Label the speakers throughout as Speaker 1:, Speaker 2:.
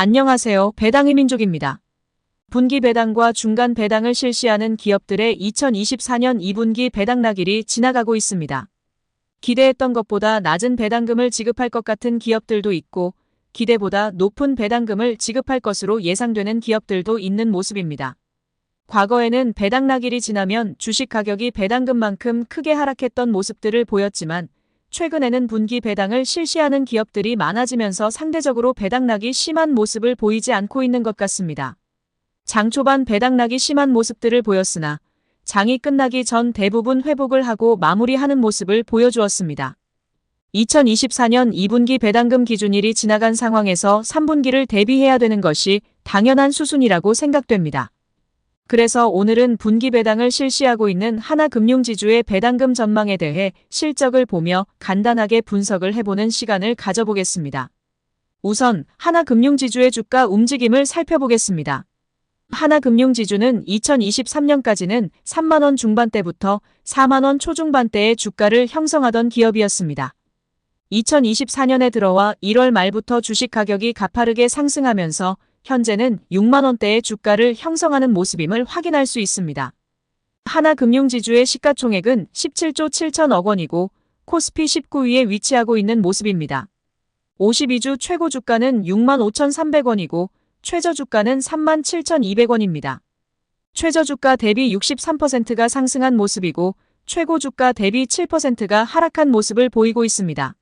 Speaker 1: 안녕하세요. 배당의 민족입니다. 분기 배당과 중간 배당을 실시하는 기업들의 2024년 2분기 배당 낙일이 지나가고 있습니다. 기대했던 것보다 낮은 배당금을 지급할 것 같은 기업들도 있고 기대보다 높은 배당금을 지급할 것으로 예상되는 기업들도 있는 모습입니다. 과거에는 배당 낙일이 지나면 주식 가격이 배당금만큼 크게 하락했던 모습들을 보였지만 최근에는 분기 배당을 실시하는 기업들이 많아지면서 상대적으로 배당락이 심한 모습을 보이지 않고 있는 것 같습니다. 장 초반 배당락이 심한 모습들을 보였으나 장이 끝나기 전 대부분 회복을 하고 마무리하는 모습을 보여주었습니다. 2024년 2분기 배당금 기준일이 지나간 상황에서 3분기를 대비해야 되는 것이 당연한 수순이라고 생각됩니다. 그래서 오늘은 분기 배당을 실시하고 있는 하나금융지주의 배당금 전망에 대해 실적을 보며 간단하게 분석을 해보는 시간을 가져보겠습니다. 우선 하나금융지주의 주가 움직임을 살펴보겠습니다. 하나금융지주는 2023년까지는 3만원 중반대부터 4만원 초중반대의 주가를 형성하던 기업이었습니다. 2024년에 들어와 1월 말부터 주식 가격이 가파르게 상승하면서 현재는 6만원대의 주가를 형성하는 모습임을 확인할 수 있습니다. 하나금융지주의 시가총액은 17조 7천억 원이고 코스피 19위에 위치하고 있는 모습입니다. 52주 최고 주가는 6만 5,300원이고 최저 주가는 3만 7,200원입니다. 최저 주가 대비 63%가 상승한 모습이고 최고 주가 대비 7%가 하락한 모습을 보이고 있습니다.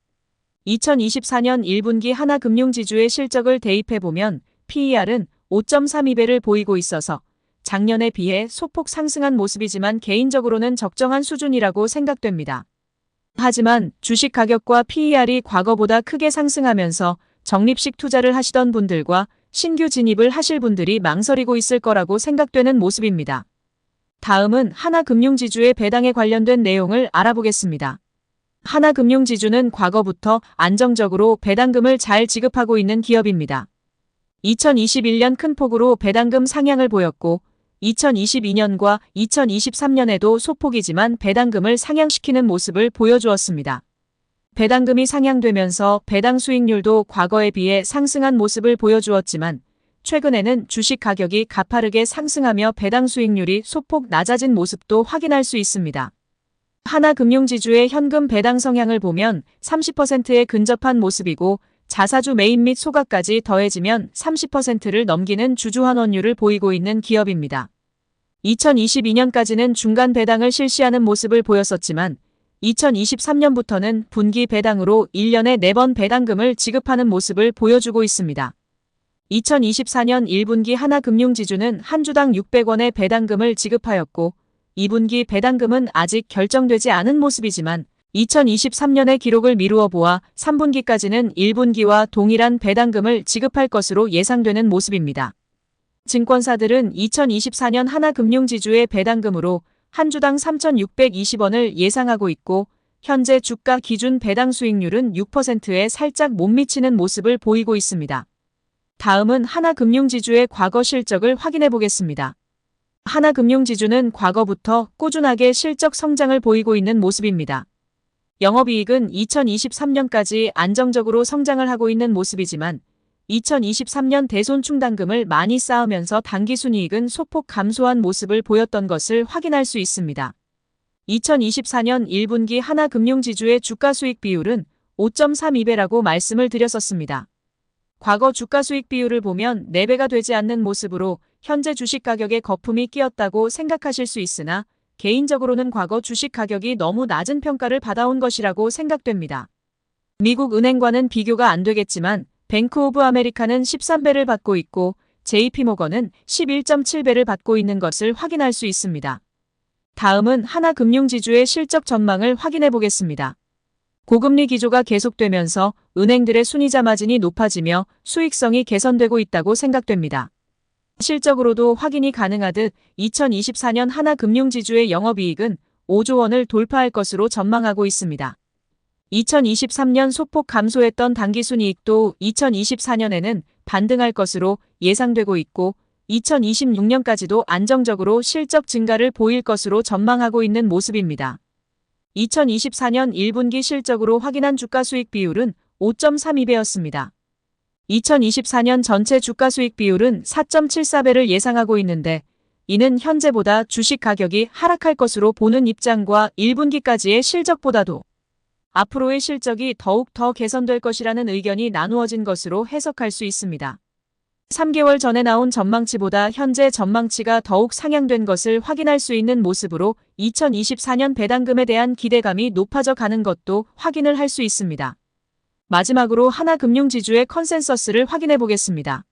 Speaker 1: 2024년 1분기 하나금융지주의 실적을 대입해보면 PER은 5.32배를 보이고 있어서 작년에 비해 소폭 상승한 모습이지만 개인적으로는 적정한 수준이라고 생각됩니다. 하지만 주식 가격과 PER이 과거보다 크게 상승하면서 적립식 투자를 하시던 분들과 신규 진입을 하실 분들이 망설이고 있을 거라고 생각되는 모습입니다. 다음은 하나금융지주의 배당에 관련된 내용을 알아보겠습니다. 하나금융지주는 과거부터 안정적으로 배당금을 잘 지급하고 있는 기업입니다. 2021년 큰 폭으로 배당금 상향을 보였고 2022년과 2023년에도 소폭이지만 배당금을 상향시키는 모습을 보여주었습니다. 배당금이 상향되면서 배당 수익률도 과거에 비해 상승한 모습을 보여주었지만 최근에는 주식 가격이 가파르게 상승하며 배당 수익률이 소폭 낮아진 모습도 확인할 수 있습니다. 하나금융지주의 현금 배당 성향을 보면 30%에 근접한 모습이고 자사주 매입 및 소각까지 더해지면 30%를 넘기는 주주환원율을 보이고 있는 기업입니다. 2022년까지는 중간 배당을 실시하는 모습을 보였었지만 2023년부터는 분기 배당으로 1년에 4번 배당금을 지급하는 모습을 보여주고 있습니다. 2024년 1분기 하나금융지주는 한 주당 600원의 배당금을 지급하였고 2분기 배당금은 아직 결정되지 않은 모습이지만 2023년의 기록을 미루어 보아 3분기까지는 1분기와 동일한 배당금을 지급할 것으로 예상되는 모습입니다. 증권사들은 2024년 하나금융지주의 배당금으로 한 주당 3,620원을 예상하고 있고 현재 주가 기준 배당 수익률은 6%에 살짝 못 미치는 모습을 보이고 있습니다. 다음은 하나금융지주의 과거 실적을 확인해 보겠습니다. 하나금융지주는 과거부터 꾸준하게 실적 성장을 보이고 있는 모습입니다. 영업이익은 2023년까지 안정적으로 성장을 하고 있는 모습이지만 2023년 대손 충당금을 많이 쌓으면서 당기순이익은 소폭 감소한 모습을 보였던 것을 확인할 수 있습니다. 2024년 1분기 하나금융지주의 주가 수익 비율은 5.32배라고 말씀을 드렸었습니다. 과거 주가 수익 비율을 보면 4배가 되지 않는 모습으로 현재 주식 가격에 거품이 끼었다고 생각하실 수 있으나 개인적으로는 과거 주식 가격이 너무 낮은 평가를 받아온 것이라고 생각됩니다. 미국 은행과는 비교가 안 되겠지만 뱅크 오브 아메리카는 13배를 받고 있고 JP모건은 11.7배를 받고 있는 것을 확인할 수 있습니다. 다음은 하나금융지주의 실적 전망을 확인해 보겠습니다. 고금리 기조가 계속되면서 은행들의 순이자 마진이 높아지며 수익성이 개선되고 있다고 생각됩니다. 실적으로도 확인이 가능하듯 2024년 하나금융지주의 영업이익은 5조 원을 돌파할 것으로 전망하고 있습니다. 2023년 소폭 감소했던 당기순이익도 2024년에는 반등할 것으로 예상되고 있고 2026년까지도 안정적으로 실적 증가를 보일 것으로 전망하고 있는 모습입니다. 2024년 1분기 실적으로 확인한 주가 수익 비율은 5.32배였습니다. 2024년 전체 주가 수익 비율은 4.74배를 예상하고 있는데 이는 현재보다 주식 가격이 하락할 것으로 보는 입장과 1분기까지의 실적보다도 앞으로의 실적이 더욱 더 개선될 것이라는 의견이 나누어진 것으로 해석할 수 있습니다. 3개월 전에 나온 전망치보다 현재 전망치가 더욱 상향된 것을 확인할 수 있는 모습으로 2024년 배당금에 대한 기대감이 높아져 가는 것도 확인을 할 수 있습니다. 마지막으로 하나금융지주의 컨센서스를 확인해 보겠습니다.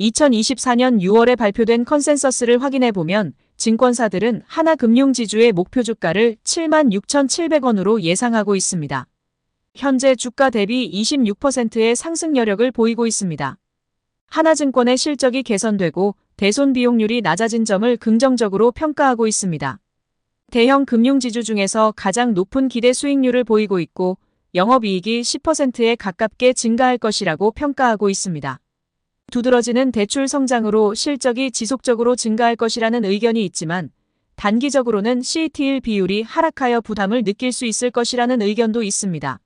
Speaker 1: 2024년 6월에 발표된 컨센서스를 확인해 보면 증권사들은 하나금융지주의 목표 주가를 76,700원으로 예상하고 있습니다. 현재 주가 대비 26%의 상승 여력을 보이고 있습니다. 하나증권의 실적이 개선되고 대손 비용률이 낮아진 점을 긍정적으로 평가하고 있습니다. 대형 금융지주 중에서 가장 높은 기대 수익률을 보이고 있고 영업이익이 10%에 가깝게 증가할 것이라고 평가하고 있습니다. 두드러지는 대출 성장으로 실적이 지속적으로 증가할 것이라는 의견이 있지만 단기적으로는 CET1 비율이 하락하여 부담을 느낄 수 있을 것이라는 의견도 있습니다.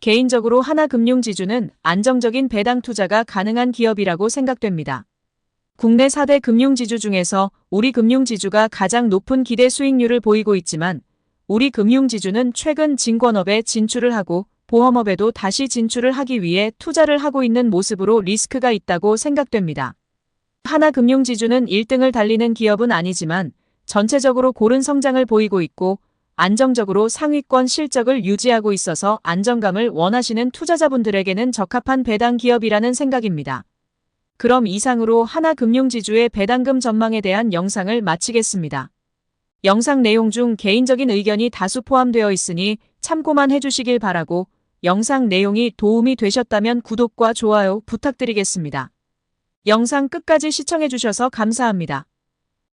Speaker 1: 개인적으로 하나금융지주는 안정적인 배당 투자가 가능한 기업이라고 생각됩니다. 국내 4대 금융지주 중에서 우리 금융지주가 가장 높은 기대 수익률을 보이고 있지만 우리 금융지주는 최근 증권업에 진출을 하고 보험업에도 다시 진출을 하기 위해 투자를 하고 있는 모습으로 리스크가 있다고 생각됩니다. 하나금융지주는 1등을 달리는 기업은 아니지만 전체적으로 고른 성장을 보이고 있고 안정적으로 상위권 실적을 유지하고 있어서 안정감을 원하시는 투자자분들에게는 적합한 배당 기업이라는 생각입니다. 그럼 이상으로 하나금융지주의 배당금 전망에 대한 영상을 마치겠습니다. 영상 내용 중 개인적인 의견이 다수 포함되어 있으니 참고만 해주시길 바라고 영상 내용이 도움이 되셨다면 구독과 좋아요 부탁드리겠습니다. 영상 끝까지 시청해주셔서 감사합니다.